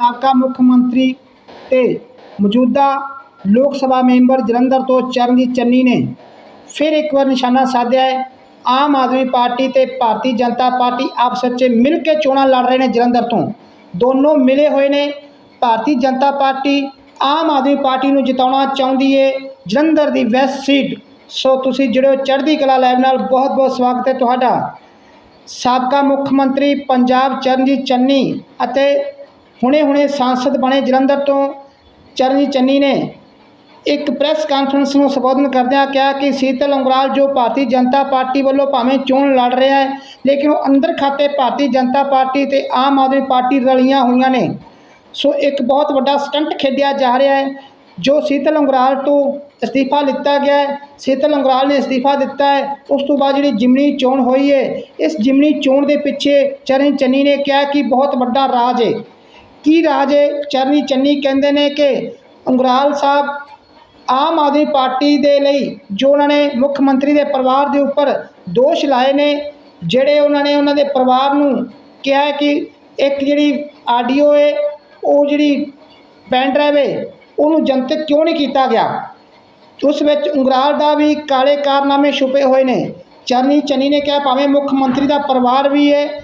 ਸਾਬਕਾ ਮੁੱਖ ਮੰਤਰੀ ਤੇ ਮੌਜੂਦਾ ਲੋਕ ਸਭਾ ਮੈਂਬਰ ਜਲੰਧਰ ਤੋਂ ਚਰਨਜੀਤ ਚੰਨੀ ਨੇ ਫਿਰ ਇੱਕ ਵਾਰ ਨਿਸ਼ਾਨਾ ਸਾਧਿਆ ਹੈ। ਆਮ ਆਦਮੀ ਪਾਰਟੀ ਤੇ ਭਾਰਤੀ ਜਨਤਾ ਪਾਰਟੀ ਆਪਸ ਵਿੱਚ ਮਿਲ ਕੇ ਚੋਣਾਂ ਲੜ ਰਹੇ ਨੇ ਜਲੰਧਰ ਤੋਂ। ਦੋਨੋਂ ਮਿਲੇ ਹੋਏ ਨੇ। ਭਾਰਤੀ ਜਨਤਾ ਪਾਰਟੀ ਆਮ ਆਦਮੀ ਪਾਰਟੀ ਨੂੰ ਜਿਤਾਉਣਾ ਚਾਹੁੰਦੀ ਏ। ਜਲੰਧਰ ਦੀ ਵੈਸਟ ਸੀਟ। ਸੋ ਤੁਸੀਂ ਜਿਹੜੇ ਚੜ੍ਹਦੀ ਕਲਾ ਲਾਈਵ ਨਾਲ। ਬਹੁਤ ਬਹੁਤ ਸਵਾਗਤ ਹੈ ਤੁਹਾਡਾ। ਸਾਬਕਾ ਮੁੱਖ ਮੰਤਰੀ ਪੰਜਾਬ ਚਰਨਜੀਤ ਚੰਨੀ ਅਤੇ ਹੁਣੇ-ਹੁਣੇ ਸਾਂਸਦ ਬਣੇ ਜਲੰਧਰ ਤੋਂ ਚਰਨਜੀਤ ਚੰਨੀ ਨੇ ਇੱਕ ਪ੍ਰੈਸ ਕਾਨਫਰੰਸ ਨੂੰ ਸੰਬੋਧਨ ਕਰਦਿਆਂ ਕਿਹਾ ਕਿ ਸੀਤਲ ਅੰਗਰਾਲ ਜੋ ਭਾਰਤੀ ਜਨਤਾ ਪਾਰਟੀ ਵੱਲੋਂ ਭਾਵੇਂ ਚੋਣ ਲੜ ਰਿਹਾ ਹੈ, ਲੇਕਿਨ ਉਹ ਅੰਦਰ ਖਾਤੇ ਭਾਰਤੀ ਜਨਤਾ ਪਾਰਟੀ ਤੇ ਆਮ ਆਦਮੀ ਪਾਰਟੀ ਰਲੀਆਂ ਹੋਈਆਂ ਨੇ। ਸੋ ਇੱਕ ਬਹੁਤ ਵੱਡਾ ਸਟੰਟ ਖੇਡਿਆ ਜਾ ਰਿਹਾ ਹੈ, ਜੋ ਸੀਤਲ ਅੰਗਰਾਲ ਤੋਂ ਅਸਤੀਫਾ ਲਿੱਤਾ ਗਿਆ ਹੈ। ਸੀਤਲ ਅੰਗਰਾਲ ਨੇ ਅਸਤੀਫਾ ਦਿੱਤਾ ਹੈ, ਉਸ ਤੋਂ ਬਾਅਦ ਜਿਹੜੀ ਜਿਮਨੀ ਚੋਣ ਹੋਈ ਹੈ, ਇਸ ਜਿਮਨੀ ਚੋਣ ਦੇ ਪਿੱਛੇ ਚਰਨ ਚੰਨੀ ਨੇ ਕਿਹਾ ਕਿ ਬਹੁਤ ਵੱਡਾ ਰਾਜ ਹੈ। ਕੀ ਰਾਜ ਚਰਨੀ ਚੰਨੀ ਕਹਿੰਦੇ ਨੇ ਕਿ ਅੰਗਰਾਲ ਸਾਹਿਬ ਆਮ ਆਦਮੀ ਪਾਰਟੀ ਦੇ ਲਈ ਜੋ ਉਹਨਾਂ ਨੇ ਮੁੱਖ ਮੰਤਰੀ ਦੇ ਪਰਿਵਾਰ ਦੇ ਉੱਪਰ ਦੋਸ਼ ਲਾਏ ਨੇ, ਜਿਹੜੇ ਉਹਨਾਂ ਨੇ ਉਹਨਾਂ ਦੇ ਪਰਿਵਾਰ ਨੂੰ ਕਿਹਾ ਕਿ ਇੱਕ ਜਿਹੜੀ ਆਡੀਓ ਹੈ, ਉਹ ਜਿਹੜੀ ਪੈਨ ਡਰਾਈਵ ਹੈ, ਉਹਨੂੰ ਜਨਤਕ ਕਿਉਂ ਨਹੀਂ ਕੀਤਾ ਗਿਆ? ਉਸ ਵਿੱਚ ਉਂਗਰਾਲ ਦਾ ਵੀ ਕਾਲੇ ਕਾਰਨਾਮੇ ਛੁਪੇ ਹੋਏ ਨੇ। ਚਰਨੀ ਚੰਨੀ ਨੇ ਕਿਹਾ, ਭਾਵੇਂ ਮੁੱਖ ਮੰਤਰੀ ਦਾ ਪਰਿਵਾਰ ਵੀ ਹੈ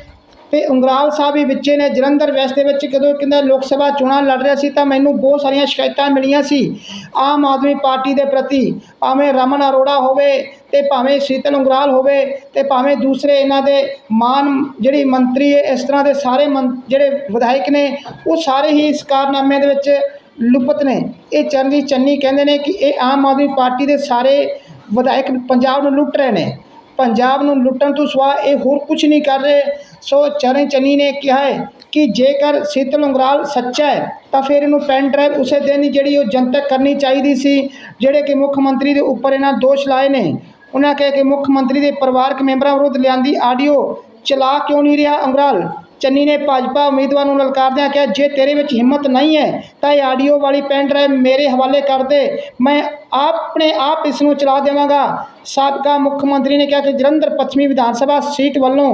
ਤੇ ਉਂਗਰਾਲ ਸਾਹਿਬ ਵੀ ਵਿੱਚੇ ਨੇ, ਜਲੰਧਰ ਵੈਸਟ ਦੇ ਵਿੱਚ ਜਦੋਂ ਕਹਿੰਦਾ ਲੋਕ ਸਭਾ ਚੋਣਾਂ ਲੜ ਰਿਹਾ ਸੀ ਤਾਂ ਮੈਨੂੰ ਬਹੁਤ ਸਾਰੀਆਂ ਸ਼ਿਕਾਇਤਾਂ ਮਿਲੀਆਂ ਸੀ। ਆਮ ਆਦਮੀ ਪਾਰਟੀ ਦੇ ਪ੍ਰਤੀ, ਭਾਵੇਂ ਰਮਨ ਅਰੋੜਾ ਹੋਵੇ ਤੇ ਭਾਵੇਂ ਸ਼ੀਤਲ ਉਂਗਰਾਲ ਹੋਵੇ ਤੇ ਭਾਵੇਂ ਦੂਸਰੇ ਇਹਨਾਂ ਦੇ ਮਾਨ ਜਿਹੜੀ ਮੰਤਰੀ ਹੈ, ਇਸ ਤਰ੍ਹਾਂ ਦੇ ਸਾਰੇ ਮੰ- ਜਿਹੜੇ ਵਿਧਾਇਕ ਨੇ, ਉਹ ਸਾਰੇ ਹੀ ਇਸ ਕਾਰਨਾਮੇ ਦੇ ਵਿੱਚ ਲੁਪਤ ਨੇ। ਇਹ ਚਰਨਜੀਤ ਚੰਨੀ ਕਹਿੰਦੇ ਨੇ ਕਿ ਇਹ ਆਮ ਆਦਮੀ ਪਾਰਟੀ ਦੇ ਸਾਰੇ ਵਿਧਾਇਕ ਪੰਜਾਬ ਨੂੰ ਲੁੱਟ ਰਹੇ ਨੇ। ਪੰਜਾਬ ਨੂੰ ਲੁੱਟਣ ਤੋਂ ਸਿਵਾ ਇਹ ਹੋਰ ਕੁਝ ਨਹੀਂ ਕਰ ਰਹੇ। ਸੋ ਚਰਨ ਚੰਨੀ ਨੇ ਕਿਹਾ ਹੈ ਕਿ ਜੇਕਰ ਸੀਤਲ ਉਂਗਰਾਲ ਸੱਚਾ ਹੈ, ਤਾਂ ਫਿਰ ਇਹਨੂੰ ਪੈਨ ਡਰਾਈਵ ਉਸੇ ਦਿਨ ਹੀ ਜਿਹੜੀ ਉਹ ਜਨਤਕ ਕਰਨੀ ਚਾਹੀਦੀ ਸੀ, ਜਿਹੜੇ ਕਿ ਮੁੱਖ ਮੰਤਰੀ ਦੇ ਉੱਪਰ ਇਹਨਾਂ ਦੋਸ਼ ਲਾਏ ਨੇ। ਉਹਨਾਂ ਕਿਹਾ ਕਿ ਮੁੱਖ ਮੰਤਰੀ ਦੇ ਪਰਿਵਾਰਕ ਮੈਂਬਰਾਂ ਵਿਰੁੱਧ ਲਿਆਂਦੀ ਆਡੀਓ ਚਲਾ ਕਿਉਂ ਨਹੀਂ ਰਿਹਾ ਉਂਗਰਾਲ ਚੰਨੀ ਨੇ ਭਾਜਪਾ ਉਮੀਦਵਾਰ ਨੂੰ ਲਲਕਾਰਦਿਆਂ ਕਿਹਾ, ਜੇ ਤੇਰੇ ਵਿੱਚ ਹਿੰਮਤ ਨਹੀਂ ਹੈ, ਤਾਂ ਇਹ ਆਡੀਓ ਵਾਲੀ ਪੈਨ ਡਰਾਈਵ ਮੇਰੇ ਹਵਾਲੇ ਕਰ ਦੇ। ਮੈਂ ਆਪਣੇ ਆਪ ਇਸ ਨੂੰ ਚਲਾ ਦੇਵਾਂਗਾ। ਸਾਬਕਾ ਮੁੱਖ ਮੰਤਰੀ ਨੇ ਕਿਹਾ ਕਿ ਜਲੰਧਰ ਪੱਛਮੀ ਵਿਧਾਨ ਸਭਾ ਸੀਟ ਵੱਲੋਂ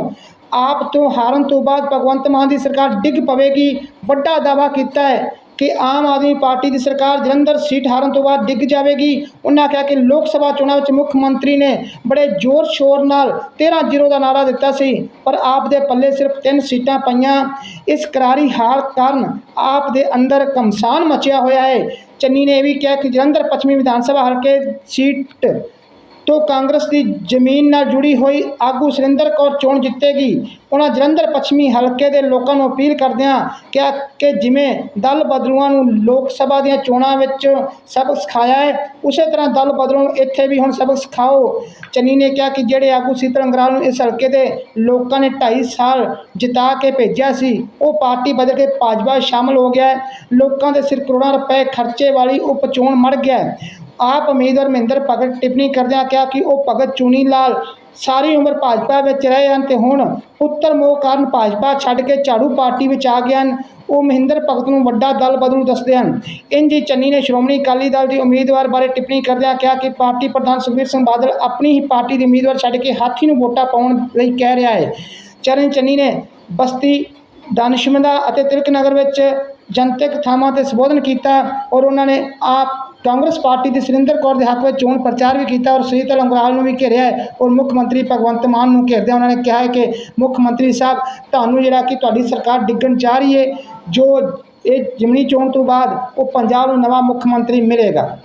ਆਪ ਤੋਂ ਹਾਰਨ ਤੋਂ ਬਾਅਦ ਭਗਵੰਤ ਮਾਨ ਦੀ ਸਰਕਾਰ ਡਿੱਗ ਪਵੇਗੀ, ਵੱਡਾ ਦਾਅਵਾ ਕੀਤਾ ਹੈ। ਕਿ ਆਮ ਆਦਮੀ ਪਾਰਟੀ ਦੀ ਸਰਕਾਰ ਜਲੰਧਰ ਸੀਟ ਹਾਰਨ ਤੋਂ ਬਾਅਦ ਡਿੱਗ ਜਾਵੇਗੀ। ਉਹਨਾਂ ਕਿਹਾ ਕਿ ਲੋਕ ਸਭਾ ਚੋਣਾਂ ਵਿੱਚ ਮੁੱਖ ਮੰਤਰੀ ਨੇ ਬੜੇ ਜ਼ੋਰ ਸ਼ੋਰ ਨਾਲ 13-0 ਦਾ ਨਾਰਾ ਦਿੱਤਾ ਸੀ, ਪਰ ਆਪ ਦੇ ਪੱਲੇ ਸਿਰਫ ਤਿੰਨ ਸੀਟਾਂ ਪਈਆਂ। ਇਸ ਕਰਾਰੀ ਹਾਰ ਕਾਰਨ ਆਪ ਦੇ ਅੰਦਰ ਘਮਸਾਨ ਮਚਿਆ ਹੋਇਆ ਹੈ। ਚੰਨੀ ਨੇ ਇਹ ਵੀ ਕਿਹਾ ਕਿ ਜਲੰਧਰ ਪੱਛਮੀ ਵਿਧਾਨ ਸਭਾ ਹਲਕੇ ਸੀਟ ਤੋਂ ਕਾਂਗਰਸ ਦੀ ਜ਼ਮੀਨ ਨਾਲ ਜੁੜੀ ਹੋਈ ਆਗੂ ਸੁਰਿੰਦਰ ਕੌਰ ਚੋਣ ਜਿੱਤੇਗੀ ਉਹਨਾਂ ਜਲੰਧਰ ਪੱਛਮੀ ਹਲਕੇ ਦੇ ਲੋਕਾਂ ਨੂੰ ਅਪੀਲ ਕਰਦਿਆਂ ਕਿਹਾ ਕਿ ਜਿਵੇਂ ਦਲ ਬਦਲੂਆਂ ਨੂੰ ਲੋਕ ਸਭਾ ਦੀਆਂ ਚੋਣਾਂ ਵਿੱਚ ਸਬਕ ਸਿਖਾਇਆ ਹੈ ਉਸੇ ਤਰ੍ਹਾਂ ਦਲ ਬਦਲੂਆਂ ਨੂੰ ਇੱਥੇ ਵੀ ਹੁਣ ਸਬਕ ਸਿਖਾਓ ਚੰਨੀ ਨੇ ਕਿਹਾ ਕਿ ਜਿਹੜੇ ਆਗੂ ਸੀਤਲ ਅੰਗਰਾਲ ਨੂੰ ਇਸ ਹਲਕੇ ਦੇ ਲੋਕਾਂ ਨੇ 2.5 ਸਾਲ ਜਿਤਾ ਕੇ ਭੇਜਿਆ ਸੀ ਉਹ ਪਾਰਟੀ ਬਦਲ ਕੇ ਭਾਜਪਾ ਸ਼ਾਮਲ ਹੋ ਗਿਆ ਲੋਕਾਂ ਦੇ ਸਿਰ ਕਰੋੜਾਂ ਰੁਪਏ ਖਰਚੇ ਵਾਲੀ ਉਪ ਚੋਣ ਮੜ ਗਿਆ ਆਪ ਉਮੀਦਵਾਰ ਮਹਿੰਦਰ ਭਗਤ ਟਿੱਪਣੀ ਕਰਦਿਆਂ ਕਿਹਾ ਕਿ ਉਹ ਭਗਤ ਚੂਨੀ ਲਾਲ ਸਾਰੀ ਉਮਰ ਭਾਜਪਾ ਵਿੱਚ ਰਹੇ ਹਨ ਤੇ ਹੁਣ ਪੁੱਤਰ ਮੋਹ ਕਾਰਨ ਭਾਜਪਾ ਛੱਡ ਕੇ ਝਾੜੂ ਪਾਰਟੀ ਵਿੱਚ ਆ ਗਏ ਹਨ। ਉਹ ਮਹਿੰਦਰ ਭਗਤ ਨੂੰ ਵੱਡਾ ਦਲ ਬਦਲੂ ਦੱਸਦੇ ਹਨ। ਇੰਜ ਹੀ ਚੰਨੀ ਨੇ ਸ਼੍ਰੋਮਣੀ ਅਕਾਲੀ ਦਲ ਦੀ ਉਮੀਦਵਾਰ ਬਾਰੇ ਟਿੱਪਣੀ ਕਰਦਿਆਂ ਕਿਹਾ ਕਿ ਪਾਰਟੀ ਪ੍ਰਧਾਨ ਸੁਖਬੀਰ ਸਿੰਘ ਬਾਦਲ ਆਪਣੀ ਹੀ ਪਾਰਟੀ ਦੀ ਉਮੀਦਵਾਰ ਛੱਡ ਕੇ ਹਾਥੀ ਨੂੰ ਵੋਟਾਂ ਪਾਉਣ ਲਈ ਕਹਿ ਰਿਹਾ ਹੈ। ਚਰਨ ਚੰਨੀ ਨੇ ਬਸਤੀ, ਦਾਨਿਸ਼ਮੰਦਾ ਅਤੇ ਤਿਲਕ ਨਗਰ ਵਿੱਚ ਜਨਤਕ ਥਾਵਾਂ ਤੇ ਸੰਬੋਧਨ ਕੀਤਾ ਔਰ ਉਹਨਾਂ ਨੇ ਆਪ ਕਾਂਗਰਸ ਪਾਰਟੀ ਦੇ ਸੁਰਿੰਦਰ ਕੌਰ ਦੇ ਹੱਕ ਵਿੱਚ ਚੋਣ ਪ੍ਰਚਾਰ ਵੀ ਕੀਤਾ ਔਰ ਸੀਤਲ ਅੰਗਰਾਲ ਨੂੰ ਵੀ ਘੇਰਿਆ ਹੈ ਔਰ ਮੁੱਖ ਮੰਤਰੀ ਭਗਵੰਤ ਮਾਨ ਨੂੰ ਘੇਰਦਿਆਂ ਉਹਨਾਂ ਨੇ ਕਿਹਾ ਹੈ ਕਿ ਮੁੱਖ ਮੰਤਰੀ ਸਾਹਿਬ, ਤੁਹਾਨੂੰ ਜਿਹੜਾ ਕਿ ਤੁਹਾਡੀ ਸਰਕਾਰ ਡਿੱਗਣ ਜਾ ਰਹੀ ਹੈ, ਜੋ ਇਹ ਜਿਮਨੀ ਚੋਣ ਤੋਂ ਬਾਅਦ ਉਹ ਪੰਜਾਬ ਨੂੰ ਨਵਾਂ ਮੁੱਖ ਮੰਤਰੀ ਮਿਲੇਗਾ।